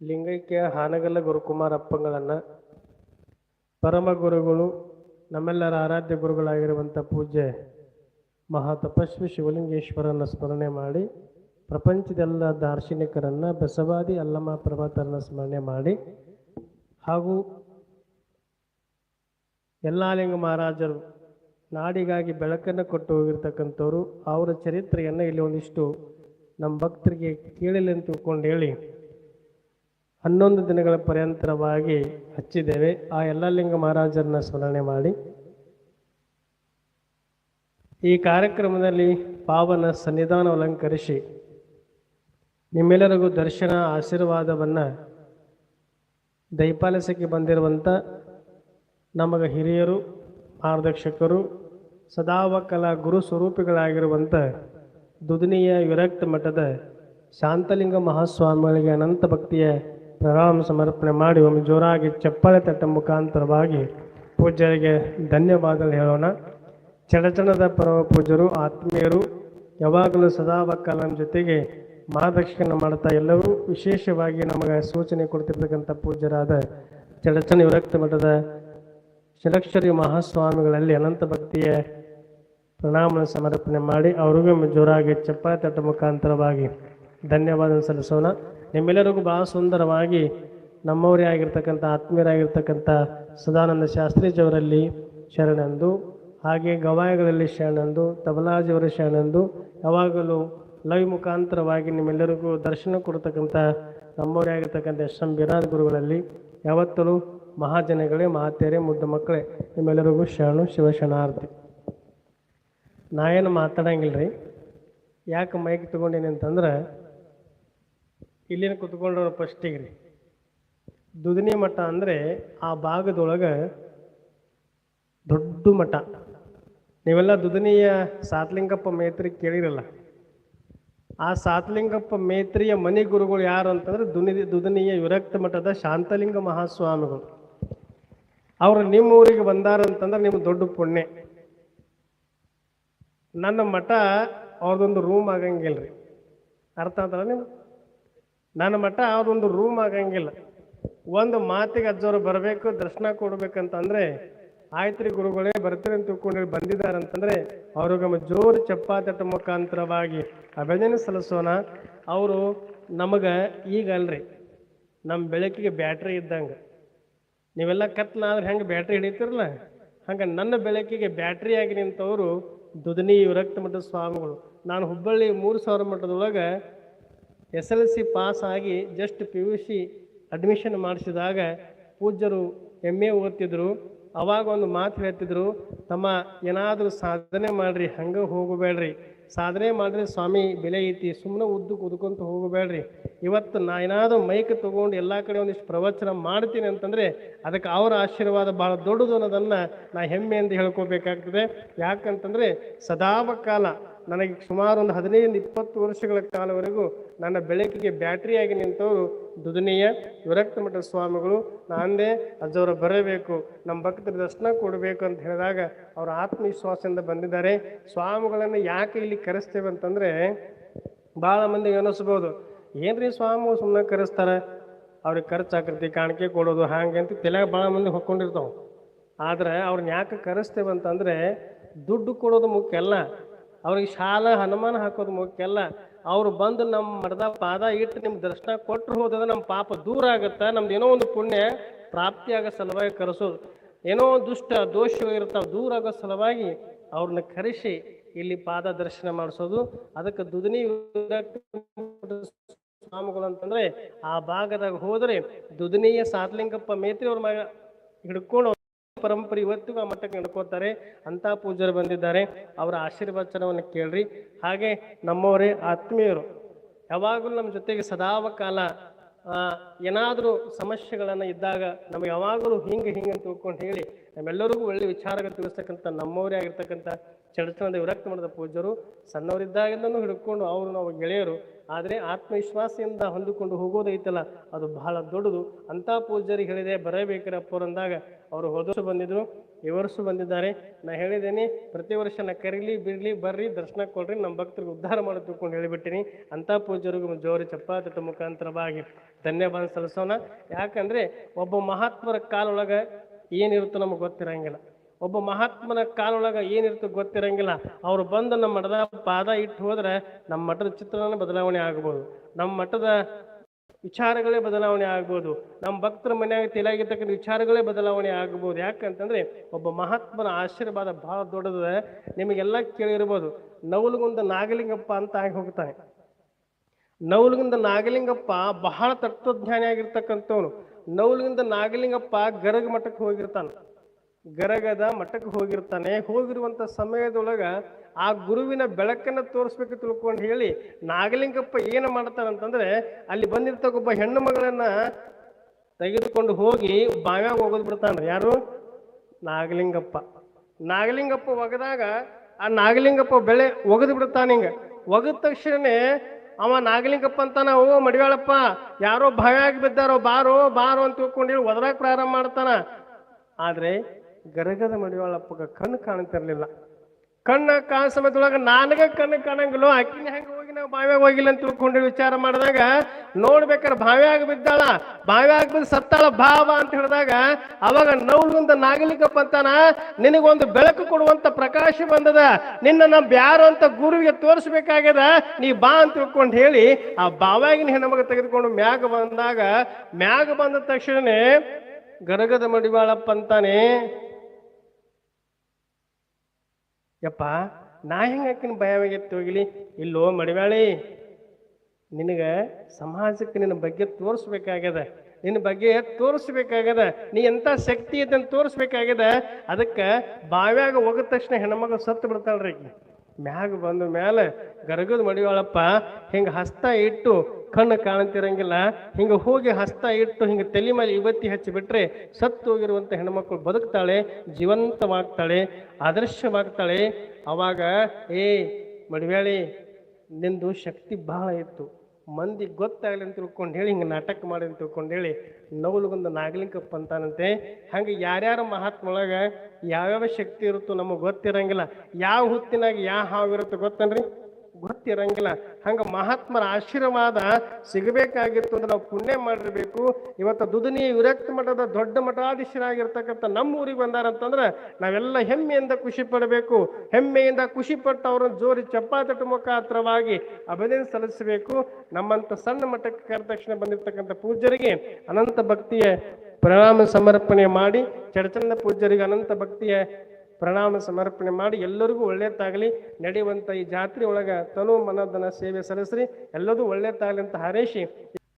ಲಿಂಗೈಕ್ಯ ಹಾನಗಲ್ಲ ಗುರುಕುಮಾರಪ್ಪಗಳನ್ನು ಪರಮ ಗುರುಗಳು ನಮ್ಮೆಲ್ಲರ ಆರಾಧ್ಯ ಗುರುಗಳಾಗಿರುವಂಥ ಪೂಜ್ಯ ಮಹಾ ತಪಸ್ವಿ ಶಿವಲಿಂಗೇಶ್ವರನ ಸ್ಮರಣೆ ಮಾಡಿ ಪ್ರಪಂಚದೆಲ್ಲ ದಾರ್ಶನಿಕರನ್ನು ಬಸವಾದಿ ಅಲ್ಲಮ ಪ್ರಭಾತರನ್ನ ಸ್ಮರಣೆ ಮಾಡಿ ಹಾಗೂ ಯಲ್ಲಾಲಿಂಗ ಮಹಾರಾಜರು ನಾಡಿಗಾಗಿ ಬೆಳಕನ್ನು ಕೊಟ್ಟು ಹೋಗಿರ್ತಕ್ಕಂಥವ್ರು, ಅವರ ಚರಿತ್ರೆಯನ್ನು ಇಲ್ಲಿ ಒಂದಿಷ್ಟು ನಮ್ಮ ಭಕ್ತರಿಗೆ ಕೇಳಲಿ ಅಂತ ತಿಳ್ಕೊಂಡು ಹೇಳಿ. ಹನ್ನೊಂದು ದಿನಗಳ ಪರ್ಯಂತರವಾಗಿ ಹಚ್ಚಿದ್ದೇವೆ. ಆ ಯಲ್ಲಾಲಿಂಗ ಮಹಾರಾಜರನ್ನ ಸ್ಮರಣೆ ಮಾಡಿ. ಈ ಕಾರ್ಯಕ್ರಮದಲ್ಲಿ ಪಾವನ ಸನ್ನಿಧಾನ ಅಲಂಕರಿಸಿ ನಿಮ್ಮೆಲ್ಲರಿಗೂ ದರ್ಶನ, ಆಶೀರ್ವಾದವನ್ನು ದೈಪಾಲಸಕ್ಕೆ ಬಂದಿರುವಂಥ ನಮಗೆ ಹಿರಿಯರು, ಮಾರ್ಗದರ್ಶಕರು, ಸದಾವಕಲ ಗುರು ಸ್ವರೂಪಿಗಳಾಗಿರುವಂಥ ದುದಿನಿಯ ವಿರಕ್ತ ಮಠದ ಶಾಂತಲಿಂಗ ಮಹಾಸ್ವಾಮಿಗಳಿಗೆ ಅನಂತ ಭಕ್ತಿಯ ಪ್ರಣಾಮ ಸಮರ್ಪಣೆ ಮಾಡಿ ಒಮ್ಮೆ ಜೋರಾಗಿ ಚಪ್ಪಾಳೆ ತಟ್ಟ ಮುಖಾಂತರವಾಗಿ ಪೂಜ್ಯರಿಗೆ ಧನ್ಯವಾದಗಳು ಹೇಳೋಣ. ಚಡಚಣದ ಪರಮ ಪೂಜ್ಯರು ಆತ್ಮೀಯರು, ಯಾವಾಗಲೂ ಸದಾವಕಾಲ ನಮ್ಮ ಜೊತೆಗೆ ಮಾರ್ಗದರ್ಶನ ಮಾಡ್ತಾ ಎಲ್ಲರೂ ವಿಶೇಷವಾಗಿ ನಮಗೆ ಸೂಚನೆ ಕೊಡ್ತಿರ್ತಕ್ಕಂಥ ಪೂಜ್ಯರಾದ ಚಡಚಣ ವಿರಕ್ತ ಮಠದ ಷಡಕ್ಷರಿ ಮಹಾಸ್ವಾಮಿಗಳಲ್ಲಿ ಅನಂತ ಭಕ್ತಿಯ ಪ್ರಣಾಮ ಸಮರ್ಪಣೆ ಮಾಡಿ ಅವ್ರಿಗೂ ಜೋರಾಗಿ ಚಪ್ಪಾಳೆ ತಟ್ಟ ಮುಖಾಂತರವಾಗಿ ಧನ್ಯವಾದ ಸಲ್ಲಿಸೋಣ. ನಿಮ್ಮೆಲ್ಲರಿಗೂ ಬಹಳ ಸುಂದರವಾಗಿ ನಮ್ಮವರೇ ಆಗಿರ್ತಕ್ಕಂಥ ಆತ್ಮೀಯರಾಗಿರ್ತಕ್ಕಂಥ ಸದಾನಂದ ಶಾಸ್ತ್ರೀಜಿಯವರಲ್ಲಿ ಶರಣಂದು, ಹಾಗೆ ಗವಾಯಗಳಲ್ಲಿ ಶರಣಂದು, ತಬಲಾಜಿಯವರ ಶರಣಂದು, ಯಾವಾಗಲೂ ಲೈವ್ ಮುಖಾಂತರವಾಗಿ ನಿಮ್ಮೆಲ್ಲರಿಗೂ ದರ್ಶನ ಕೊಡ್ತಕ್ಕಂಥ ನಮ್ಮವರೇ ಆಗಿರ್ತಕ್ಕಂಥ ಎಸ್ ಎಂ ಗುರುಗಳಲ್ಲಿ, ಯಾವತ್ತಲೂ ಮಹಾಜನಗಳೇ ಮಾತೆಯರೇ ಮುದ್ದ ಮಕ್ಕಳೇ, ನಿಮ್ಮೆಲ್ಲರಿಗೂ ಶರಣು, ಶಿವಶರಣಾರ್ಥಿ. ನಾ ಏನು ಮಾತಾಡಂಗಿಲ್ಲ ರೀ ಯಾಕೆ ಮೈಕ್ ತಗೊಂಡೇನೆ ಅಂತಂದ್ರೆ ಇಲ್ಲಿನ ಕುತ್ಕೊಂಡ್ರು ಫಸ್ಟಿಗೆ ರೀ. ದುದಿನಿ ಮಠ ಅಂದರೆ ಆ ಭಾಗದೊಳಗೆ ದೊಡ್ಡ ಮಠ. ನೀವೆಲ್ಲ ದುದನಿಯ ಸಾತ್ಲಿಂಗಪ್ಪ ಮೇತ್ರಿ ಕೇಳಿರಲ್ಲ. ಆ ಸಾತ್ಲಿಂಗಪ್ಪ ಮೇತ್ರಿಯ ಮನೆ ಗುರುಗಳು ಯಾರು ಅಂತಂದ್ರೆ ದುನಿ, ದುದನಿಯ ವಿರಕ್ತ ಮಠದ ಶಾಂತಲಿಂಗ ಮಹಾಸ್ವಾಮಿಗಳು. ಅವರು ನಿಮ್ಮ ಊರಿಗೆ ಬಂದಾರಂತಂದ್ರೆ ನಿಮ್ಮ ದೊಡ್ಡ ಪುಣ್ಯ. ನನ್ನ ಮಠ ಅವ್ರದೊಂದು ರೂಮ್ ಆಗಂಗಿಲ್ಲ ರೀ ಅರ್ಥ ಅಂತಲ್ಲ ನೀವು ನನ್ನ ಮಠ ಅದೊಂದು ರೂಮ್ ಆಗಂಗಿಲ್ಲ. ಒಂದು ಮಾತಿಗೆ ಅಜ್ಜವರು ಬರಬೇಕು, ದರ್ಶನ ಕೊಡ್ಬೇಕಂತಂದ್ರೆ, ಆಯ್ತ್ರಿ ಗುರುಗಳೇ, ಬರ್ತೀರಿ ಅಂತ ತಿಳ್ಕೊಂಡು ಬಂದಿದ್ದಾರೆ ಅಂತಂದ್ರೆ ಅವ್ರಿಗೆ ಜೋರು ಚಪ್ಪಾತಟ ಮುಖಾಂತರವಾಗಿ ಅಭಿನಂದನೆ ಸಲ್ಲಿಸೋಣ. ಅವರು ನಮಗೆ ಈಗ ಅಲ್ರಿ ನಮ್ಮ ಬೆಳಕಿಗೆ ಬ್ಯಾಟ್ರಿ ಇದ್ದಂಗೆ. ನೀವೆಲ್ಲ ಕತ್ಲಾದ್ರೆ ಹೆಂಗೆ ಬ್ಯಾಟ್ರಿ ಹಿಡಿತಿರಲ್ಲ? ಹಂಗೆ ನನ್ನ ಬೆಳಕಿಗೆ ಬ್ಯಾಟ್ರಿ ಆಗಿ ನಿಂತವರು ದುದನಿ ವಿರಕ್ತ ಮಠದ ಸ್ವಾಮಿಗಳು. ನಾನು ಹುಬ್ಬಳ್ಳಿ ಮೂರು ಸಾವಿರ ಮಠದೊಳಗೆ ಎಸ್ ಎಲ್ ಸಿ ಪಾಸ್ ಆಗಿ just P U C admission ಮಾಡಿಸಿದಾಗ ಪೂಜ್ಯರು ಎಂ ಎ ಓದ್ತಿದ್ರು. ಅವಾಗ ಒಂದು ಮಾತು ಹೇಳ್ತಿದ್ರು, ತಮ್ಮ ಏನಾದರೂ ಸಾಧನೆ ಮಾಡ್ರಿ, ಹಂಗೆ ಹೋಗಬೇಡ್ರಿ. ಸಾಧನೆ ಮಾಡ್ರಿ ಸ್ವಾಮಿ ಬೆಲೆ ಐತಿ ಸುಮ್ಮನೆ ಉದ್ದು ಉದ್ಕೊಂತ ಹೋಗಬೇಡ್ರಿ. ಇವತ್ತು ನಾ ಏನಾದರೂ ಮೈಕ್ ತೊಗೊಂಡು ಎಲ್ಲ ಕಡೆ ಒಂದಿಷ್ಟು ಪ್ರವಚನ ಮಾಡ್ತೀನಿ ಅಂತಂದರೆ ಅದಕ್ಕೆ ಅವರ ಆಶೀರ್ವಾದ ಭಾಳ ದೊಡ್ಡದು ಅನ್ನೋದನ್ನು ನಾ ಹೆಮ್ಮೆ ಎಂದು ಹೇಳ್ಕೋಬೇಕಾಗ್ತದೆ. ಯಾಕಂತಂದರೆ ಸದಾವಕಾಲ ನನಗೆ ಸುಮಾರು ಒಂದು ಹದಿನೈದು ಇಪ್ಪತ್ತು ವರ್ಷಗಳ ಕಾಲವರೆಗೂ ನನ್ನ ಬೆಳಕಿಗೆ ಬ್ಯಾಟ್ರಿಯಾಗಿ ನಿಂತವರು ದುದನಿಯ ವಿರಕ್ತ ಮಠ ಸ್ವಾಮಿಗಳು, ನಾಂದೇ ಅಜ್ಜವರು ಬರಬೇಕು ನಮ್ಮ ಭಕ್ತರ ದರ್ಶನ ಕೊಡಬೇಕು ಅಂತ ಹೇಳಿದಾಗ ಅವರು ಆತ್ಮವಿಶ್ವಾಸದಿಂದ ಬಂದಿದ್ದಾರೆ. ಸ್ವಾಮಿಗಳನ್ನು ಯಾಕೆ ಇಲ್ಲಿ ಕರೆಸ್ತೇವೆ ಅಂತಂದರೆ ಭಾಳ ಮಂದಿಗೆ ಅನ್ನಿಸ್ಬೋದು ಏನ್ರಿ ಸ್ವಾಮಿ ಸುಮ್ಮನೆ ಕರೆಸ್ತಾರೆ? ಅವ್ರಿಗೆ ಖರ್ಚು ಆಕೃತಿ, ಕಾಣಿಕೆ ಕೊಡೋದು ಹಾಗೆ ಅಂತ ತಲೆಯಾಗ ಭಾಳ ಮಂದಿ ಹೊಕ್ಕೊಂಡಿರ್ತಾವೆ. ಆದರೆ ಅವ್ರನ್ನ ಯಾಕೆ ಕರೆಸ್ತೇವೆ ಅಂತಂದರೆ ದುಡ್ಡು ಕೊಡೋದು ಮುಖ್ಯ ಅಲ್ಲ. ಅವ್ರಿಗೆ ಶಾಲ ಹನುಮಾನ ಹಾಕೋದು ಮುಖ್ಯಲ್ಲ ಅವ್ರು ಬಂದು ನಮ್ಮ ಮಡದ ಪಾದ ಇಟ್ಟು ನಿಮ್ಗೆ ದರ್ಶನ ಕೊಟ್ಟರು ಹೋದ್ರೆ ನಮ್ಮ ಪಾಪ ದೂರ ಆಗುತ್ತೆ. ನಮ್ದು ಏನೋ ಒಂದು ಪುಣ್ಯ ಪ್ರಾಪ್ತಿಯಾಗೋ ಸಲುವಾಗಿ ಕರೆಸೋದು. ಏನೋ ದುಷ್ಟ ದೋಷ ಇರ್ತಾವೆ ದೂರ ಆಗೋ ಸಲುವಾಗಿ ಅವ್ರನ್ನ ಕರೆಸಿ ಇಲ್ಲಿ ಪಾದ ದರ್ಶನ ಮಾಡಿಸೋದು. ಅದಕ್ಕೆ ದುದಿನಿ ಸ್ವಾಮಿಗಳು ಅಂತಂದ್ರೆ ಆ ಭಾಗದಾಗ ಹೋದ್ರೆ ದುದಿನಿಯ ಸಾತ್ಲಿಂಗಪ್ಪ ಮೇತ್ರಿ ಅವ್ರ ಮಗ ಹಿಡ್ಕೊಂಡು ಪರಂಪರೆ ಇವತ್ತಿಗೂ ಆ ಮಟ್ಟಕ್ಕೆ ನಡ್ಕೋತಾರೆ ಅಂತ ಪೂಜಾರಿ ಬಂದಿದ್ದಾರೆ. ಅವರ ಆಶೀರ್ವಚನವನ್ನು ಕೇಳ್ರಿ. ಹಾಗೆ ನಮ್ಮವರೇ ಆತ್ಮೀಯರು, ಯಾವಾಗಲೂ ನಮ್ಮ ಜೊತೆಗೆ ಸದಾವ ಕಾಲ ಏನಾದರೂ ಸಮಸ್ಯೆಗಳನ್ನು ಇದ್ದಾಗ ನಮಗೆ ಯಾವಾಗಲೂ ಹಿಂಗೆ ಹಿಂಗೆ ಅಂತ ತಿಳ್ಕೊಂಡು ಹೇಳಿ. ನಮ್ಮೆಲ್ಲರಿಗೂ ಒಳ್ಳೆ ವಿಚಾರಗಳು ತಿಳಿಸ್ತಕ್ಕಂಥ ನಮ್ಮವರೇ ಆಗಿರ್ತಕ್ಕಂಥ ಚಡಚಣದ ವಿರಕ್ತ ಮಾಡಿದ ಪೂಜ್ಯರು ಸಣ್ಣವರಿದ್ದಾಗಿಂದನೂ ಹಿಡ್ಕೊಂಡು ಅವರು ನಾವು ಗೆಳೆಯರು. ಆದರೆ ಆತ್ಮವಿಶ್ವಾಸದಿಂದ ಹೊಂದಿಕೊಂಡು ಹೋಗೋದೈತಲ್ಲ ಅದು ಬಹಳ ದೊಡ್ಡದು. ಅಂಥ ಪೂಜ್ಯರಿಗೆ ಹೇಳಿದೆ ಬರಬೇಕರಪ್ಪ ಅಂದಾಗ. ಅವರು ಹೊದಸು ಬಂದಿದ್ರು, ಈ ವರ್ಷ ಬಂದಿದ್ದಾರೆ. ನಾ ಹೇಳಿದ್ದೇನೆ, ಪ್ರತಿ ವರ್ಷ ನಾ ಕರೀಲಿ, ಬಿಡ್ಲಿ, ಬರ್ರಿ, ದರ್ಶನ ಕೊಡ್ರಿ, ನಮ್ಮ ಭಕ್ತರಿಗೆ ಉದ್ಧಾರ ಮಾಡಿ ತಿಳ್ಕೊಂಡು ಹೇಳಿಬಿಟ್ಟಿನಿ. ಅಂಥ ಪೂಜ್ಯರಿಗೂ ಜೋರಿ ಚಪ್ಪಾತಟ ಮುಖಾಂತರವಾಗಿ ಧನ್ಯವಾದ ಸಲ್ಲಿಸೋಣ. ಯಾಕಂದ್ರೆ ಒಬ್ಬ ಮಹಾತ್ಮರ ಕಾಲೊಳಗೆ ಏನಿರುತ್ತೋ ನಮಗೆ ಗೊತ್ತಿರಂಗಿಲ್ಲ. ಒಬ್ಬ ಮಹಾತ್ಮನ ಕಾಲೊಳಗ ಏನಿರ್ತೋ ಗೊತ್ತಿರಂಗಿಲ್ಲ. ಅವ್ರು ಬಂದು ನಮ್ಮ ಮಠದ ಪಾದ ಇಟ್ಟು ಹೋದ್ರೆ ನಮ್ಮ ಮಠದ ಚಿತ್ರಣ ಬದಲಾವಣೆ ಆಗ್ಬೋದು. ನಮ್ಮ ಮಠದ ವಿಚಾರಗಳೇ ಬದಲಾವಣೆ ಆಗ್ಬೋದು. ನಮ್ಮ ಭಕ್ತರ ಮನೆಯಾಗ ತಲೆಯಾಗಿರ್ತಕ್ಕಂಥ ವಿಚಾರಗಳೇ ಬದಲಾವಣೆ ಆಗ್ಬೋದು. ಯಾಕಂತಂದ್ರೆ ಒಬ್ಬ ಮಹಾತ್ಮನ ಆಶೀರ್ವಾದ ಬಹಳ ದೊಡ್ಡದ, ನಿಮಗೆಲ್ಲ ಕೇಳಿರ್ಬೋದು. ನವಲುಗುಂದ ನಾಗಲಿಂಗಪ್ಪ ಅಂತ ಆಗಿ ಹೋಗ್ತಾನೆ. ನವಲುಗುಂದ ನಾಗಲಿಂಗಪ್ಪ ಬಹಳ ತತ್ವಜ್ಞಾನಿ ಆಗಿರ್ತಕ್ಕಂಥವನು ನವಲುಗಿಂದ ನಾಗಲಿಂಗಪ್ಪ ಗರಗ ಮಠಕ್ಕೆ ಹೋಗಿರ್ತಾನೆ. ಗರಗದ ಮಠಕ್ಕೆ ಹೋಗಿರ್ತಾನೆ. ಹೋಗಿರುವಂತ ಸಮಯದೊಳಗ ಆ ಗುರುವಿನ ಬೆಳಕನ್ನು ತೋರಿಸ್ಬೇಕು ತಿಳ್ಕೊಂಡು ಹೇಳಿ ನಾಗಲಿಂಗಪ್ಪ ಏನು ಮಾಡ್ತಾನಂತಂದ್ರೆ ಅಲ್ಲಿ ಬಂದಿರ್ತಕ್ಕ ಒಬ್ಬ ಹೆಣ್ಣು ಮಗಳನ್ನ ತೆಗೆದುಕೊಂಡು ಹೋಗಿ ಬಾವ್ಯಾಗ ಹೋಗೋದು ಬಿಡ್ತಾನ್ರಿ. ಯಾರು? ನಾಗಲಿಂಗಪ್ಪ. ನಾಗಲಿಂಗಪ್ಪ ಒಗದಾಗ ಆ ನಾಗಲಿಂಗಪ್ಪ ಬೆಳೆ ಒಗದು ಬಿಡ್ತಾನೆ ಹಿಂಗೆ. ಒಗದ ತಕ್ಷಣನೇ ಅವ ನಾಗಲಿಂಗಪ್ಪ ಅಂತಾನ, ಓ ಮಡಿವಾಳಪ್ಪ, ಯಾರೋ ಬಾವ್ಯಾಗ ಬಿದ್ದಾರೋ ಬಾರೋ ಬಾರೋ ಅಂತ ತಿಳ್ಕೊಂಡು ಹೇಳಿ ಒದರಾಗ ಪ್ರಾರಂಭ ಮಾಡ್ತಾನ. ಆದ್ರೆ ಗರಗದ ಮಡಿವಾಳಪ್ಪಗ ಕಣ್ಣು ಕಾಣ್ತಿರ್ಲಿಲ್ಲ. ಕಣ್ಣ ಕಾಣ ಸಮಯದೊಳಗ ನನಗ ಕಣ್ಣು ಕಾಣಂಗಿಲ್ಲ, ಆಕಿನ ಹೆಂಗ ಹೋಗಿ ನಾವು ಬಾವ್ಯಾಗ ಹೋಗಿಲ್ಲ ಅಂತ ತಿಳ್ಕೊಂಡು ವಿಚಾರ ಮಾಡಿದಾಗ, ನೋಡ್ಬೇಕಾರೆ ಬಾವ್ಯಾಗ ಬಿದ್ದಾಳ, ಬಾವ್ಯಾಗ ಬಿದ್ದು ಸತ್ತಾಳ ಭಾವ ಅಂತ ಹೇಳಿದಾಗ, ಅವಾಗ ನೌಲಿಂದ ನಾಗಲಿಕಪ್ಪ ಅಂತಾನ, ನಿನಗೊಂದು ಬೆಳಕು ಕೊಡುವಂತ ಪ್ರಕಾಶ ಬಂದದ ನಿನ್ನ ನಮ್ಮ ಯಾರು ಅಂತ ಗುರುವಿಗೆ ತೋರಿಸ್ಬೇಕಾಗ್ಯದ, ನೀ ಬಾ ಅಂತ ತಿಳ್ಕೊಂಡು ಹೇಳಿ, ಆ ಬಾವ್ಯಾಗಿನ ಹೆಣ್ಣಮಗ ತೆಗೆದುಕೊಂಡು ಮ್ಯಾಗ ಬಂದಾಗ, ಮ್ಯಾಗ ಬಂದ ತಕ್ಷಣನೇ ಗರಗದ ಮಡಿವಾಳಪ್ಪ ಅಂತಾನೆ ಯಪ್ಪ, ನಾ ಹೆಂಗ ಆಕಿನ ಭಯ ಎತ್ತಿ ಹೋಗಿಲಿ? ಇಲ್ಲೋ ಮಡಿವಾಳಿ, ನಿನಗ ಸಮಾಜಕ್ಕೆ ನಿನ್ನ ಬಗ್ಗೆ ತೋರಿಸ್ಬೇಕಾಗ್ಯದ. ನಿನ್ನ ಬಗ್ಗೆ ತೋರಿಸ್ಬೇಕಾಗ್ಯದ. ನೀ ಎಂತ ಶಕ್ತಿ ಐತೆ ಅಂತ ತೋರಿಸ್ಬೇಕಾಗ್ಯದ. ಅದಕ್ಕೆ ಬಾವ್ಯಾಗ ಹೋಗದ ತಕ್ಷಣ ಹೆಣ್ಮಗ ಸತ್ತು ಬಿಡ್ತಾಳ್ರಿ ಮ್ಯಾಗ ಬಂದ ಮೇಲೆ ಗರಗದ ಮಡಿವಾಳಪ್ಪ, ಹಿಂಗೆ ಹಸ್ತ ಇಟ್ಟು ಕಣ್ಣು ಕಾಣ್ತಿರಂಗಿಲ್ಲ. ಹಿಂಗ ಹೋಗಿ ಹಸ್ತ ಇಟ್ಟು ಹಿಂಗ ತಲೆ ಮೇಲೆ ಇವತ್ತಿ ಹಚ್ಚಿಬಿಟ್ರೆ ಸತ್ತು ಹೋಗಿರುವಂತ ಹೆಣ್ಮಕ್ಳು ಬದುಕ್ತಾಳೆ, ಜೀವಂತವಾಗ್ತಾಳೆ, ಆದರ್ಶವಾಗ್ತಾಳೆ. ಅವಾಗ, ಏ, ಮಡಿವ್ಯಾಳಿ, ನಿಂದು ಶಕ್ತಿ ಬಹಳ ಇತ್ತು. ಮಂದಿ ಗೊತ್ತಾಗಲಿ ಅಂತ ತಿಳ್ಕೊಂಡು ಹೇಳಿ, ಹಿಂಗೆ ನಾಟಕ ಮಾಡಿ ಅಂತ ತಿಳ್ಕೊಂಡು ಹೇಳಿ ನವಲುಗೊಂದು ನಾಗಲಿಂಗಪ್ಪ ಅಂತಾನಂತೆ. ಹಂಗೆ ಯಾರ್ಯಾರ ಮಹಾತ್ಮೊಳಗೆ ಯಾವ್ಯಾವ ಶಕ್ತಿ ಇರುತ್ತೋ ನಮಗೆ ಗೊತ್ತಿರಂಗಿಲ್ಲ. ಯಾವ ಹುತ್ತಿನಾಗ ಯಾವ ಹಾವಿರುತ್ತೋ ಗೊತ್ತನ್ರಿ? ಗೊತ್ತಿರಂಗಿಲ್ಲ. ಹಂಗ ಮಹಾತ್ಮರ ಆಶೀರ್ವಾದ ಸಿಗಬೇಕಾಗಿತ್ತು ಅಂದ್ರೆ ನಾವು ಪುಣ್ಯ ಮಾಡಿರಬೇಕು. ಇವತ್ತು ದುದನಿ ವಿರಕ್ತ ಮಠದ ದೊಡ್ಡ ಮಠಾಧೀಶರಾಗಿರ್ತಕ್ಕಂಥ ನಮ್ಮ ಊರಿಗೆ ಬಂದಾರಂತಂದ್ರೆ ನಾವೆಲ್ಲ ಹೆಮ್ಮೆಯಿಂದ ಖುಷಿ ಪಡಬೇಕು. ಹೆಮ್ಮೆಯಿಂದ ಖುಷಿ ಪಟ್ಟು ಅವರನ್ನು ಜೋರಿ ಚಪ್ಪಾತಟ್ಟು ಮುಖಾಂತರವಾಗಿ ಅಭಿನಂದನೆ ಸಲ್ಲಿಸಬೇಕು. ನಮ್ಮಂತ ಸಣ್ಣ ಮಠಕ್ಕೆ ಕರೆದ ತಕ್ಷಣ ಬಂದಿರತಕ್ಕಂಥ ಪೂಜ್ಯರಿಗೆ ಅನಂತ ಭಕ್ತಿಯ ಪ್ರಣಾಮ ಸಮರ್ಪಣೆ ಮಾಡಿ ಚಡಚಂದ ಪೂಜ್ಯರಿಗೆ ಅನಂತ ಭಕ್ತಿಯ ಪ್ರಣಾಮ ಸಮರ್ಪಣೆ ಮಾಡಿ ಎಲ್ಲರಿಗೂ ಒಳ್ಳೆಯದಾಗಲಿ ನಡೆಯುವಂಥ ಈ ಜಾತ್ರೆ ಒಳಗೆ ತನು ಮನದನ ಸೇವೆ ಸಲ್ಲಿಸ್ರಿ. ಎಲ್ಲದೂ ಒಳ್ಳೆಯದಾಗಲಿ ಅಂತ ಹಾರೈಸಿ.